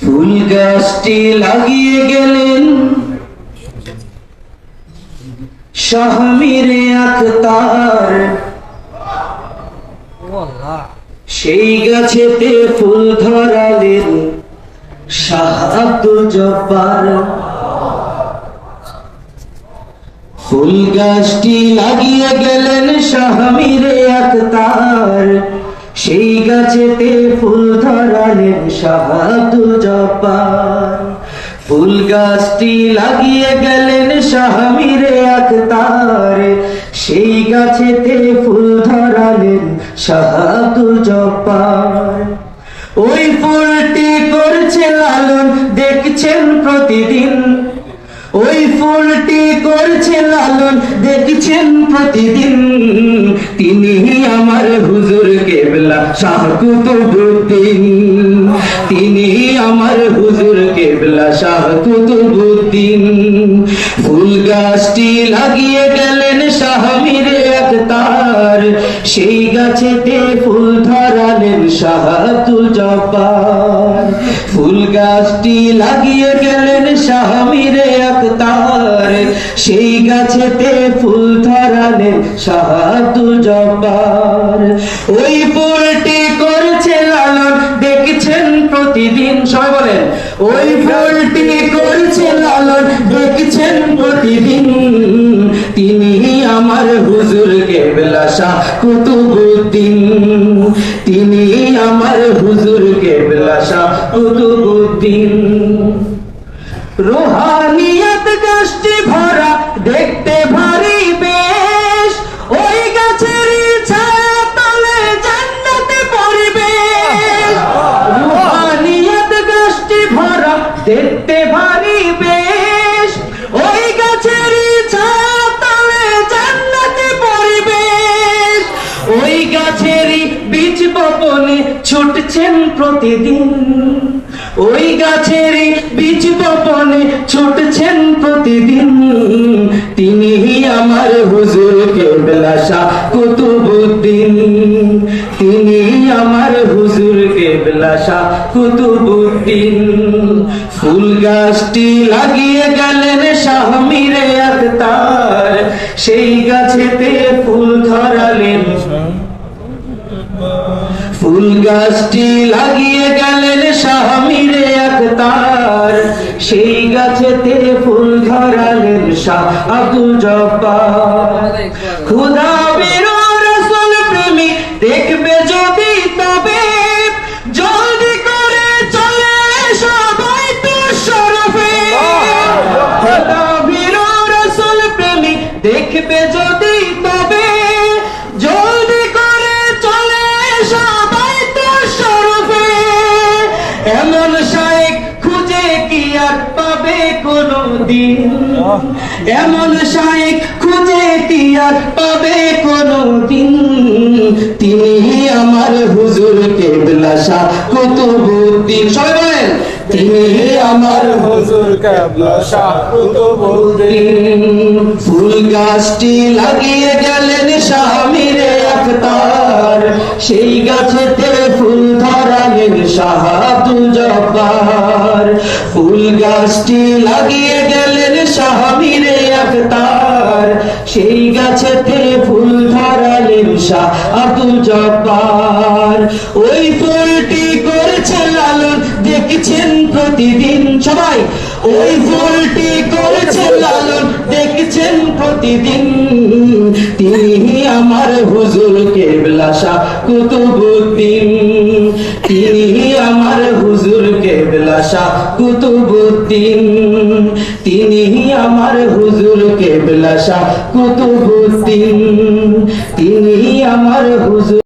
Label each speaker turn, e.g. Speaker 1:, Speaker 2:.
Speaker 1: ফুল গাছটি লাগিয়ে গেলেন। শাহমিরে আখতার। সেই গাছেতে ফুল ধরালেন শাহ আব্দুল জব্বার। ফুল গাছটি লাগিয়ে গেলেন শাহমিরে আখতার। সেই গাছেতে ফুল ধরালেন শাহ আব্দুল জব্বার ফুল গাছটি লাগিয়ে গেলেন শাহমিরে আখতার সেই গাছেতে ফুল ধরালেন শাহ আব্দুল জব্বার ওই ফুলটি করছে লালন, দেখছেন প্রতিদিন। ওই ফুলটি লালন দেখছেন প্রতিদিন। তিনি আমার হুজুর কেবলা, শাহ কুতুবুদ্দিন। তিনি আমার হুজুর কেবলা, শাহ কুতুবুদ্দিন। ফুল গাছটি লাগিয়ে গেলেন সেই গাছেতে ফুল ধরালেন শাহ আব্দুল জব্বার। ফুল গাছটি লাগিয়ে গেলেন শাহ মিরে আখতার সেই গাছেতে ফুল ধরালেন শাহ আব্দুল জব্বার। ওই ফুলটি করেছে লালন, দেখছেন প্রতিদিন, সবাই বলেন, ওই ফুলটি করেছে লালন, দেখছেন প্রতিদিন। তিনি আমার হুজুর কেবলা শাহ কুতুবুদ্দিন। তিনি আমার হুজুর কেবলা শাহ কুতুবুদ্দিন। রোহানিয়ত গাছটি ভরা দেখতে ভারী বেশ। ওই গাছের ছায়া তলে জান্নাতে পরিবেশ। রোহানিয়ত গাছটি ভরা দেখতে ছুটছেন প্রতিদিন। ওই গাছেরই বীজ বপনে ছুটছেন প্রতিদিন। তিনি আমার হুজুর কেবলা কুতুবুদ্দিন। তিনি আমার হুজুর কেবলা কুতুবুদ্দিন। ফুল গাছটি লাগিয়ে গেলেন শাহ মিরে আখতার সেই গাছেতে ফুল ধরালেন গাছটি লাগিয়ে গেলেন শাহমিরে একতার সেই গাছেতে ফুল ধরালেন শাহ আব্দুল জব্বার। খুদা বেরো দিন এমন শায়েক খুঁজে আর পাবে কোনো দিন তিনি আমার হুজুর কেবলা শাহ কুতুবুদ্দিন। সবাই তিনি আমার
Speaker 2: হুজুর কেবলা শাহ কুতুবুদ্দিন।
Speaker 1: ফুল গাছটি লাগিয়ে গেলেন স্বামীরে আখতার সেই গাছেতে ফুল ধরালেন শাহ জব্বার। ফুল গাছটি লাগিয়ে গেলেন স্বামীরে আখতার সেই গাছেতে ফুল ধরালেন শাহ জব্বার। ওই ফুলটি করেছে লালন, দেখছেন প্রতিদিন সবাই। ওই ফুলটি করেছে লালন, দেখছেন প্রতিদিন। তিনি আমার হুজুর কেবলা শাহ কুতুবুদ্দিন। কেবলা শাহ কুতুবুদ্দিন। তিনি আমার হুজুর কেবলা শাহ কুতুবুদ্দিন। তিনি আমার হুজুর